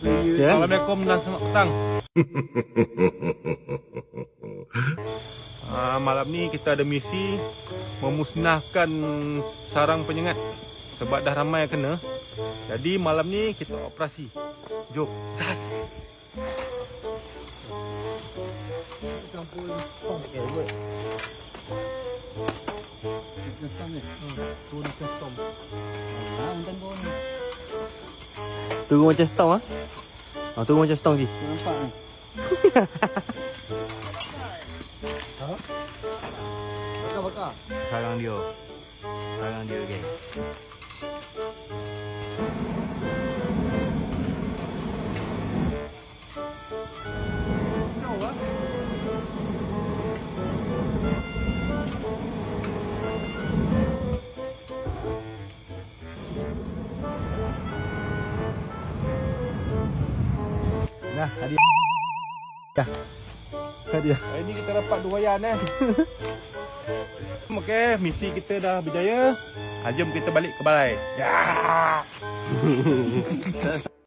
Okay. Assalamualaikum dan selamat petang. Ah, malam ni kita ada misi memusnahkan sarang penyengat sebab dah ramai yang kena. Jadi malam ni kita operasi. Jom. Sas. Turun macam stong ah. Ha, turun macam stong lagi. Nampak ni. Bakar-bakar. Sarang dia. Sarang dia geng. Nah, tadi. Dah. Tadi. Hari ni kita dapat dua wayan eh. Okey, misi kita dah berjaya. Ah, jom kita balik ke balai. Ya.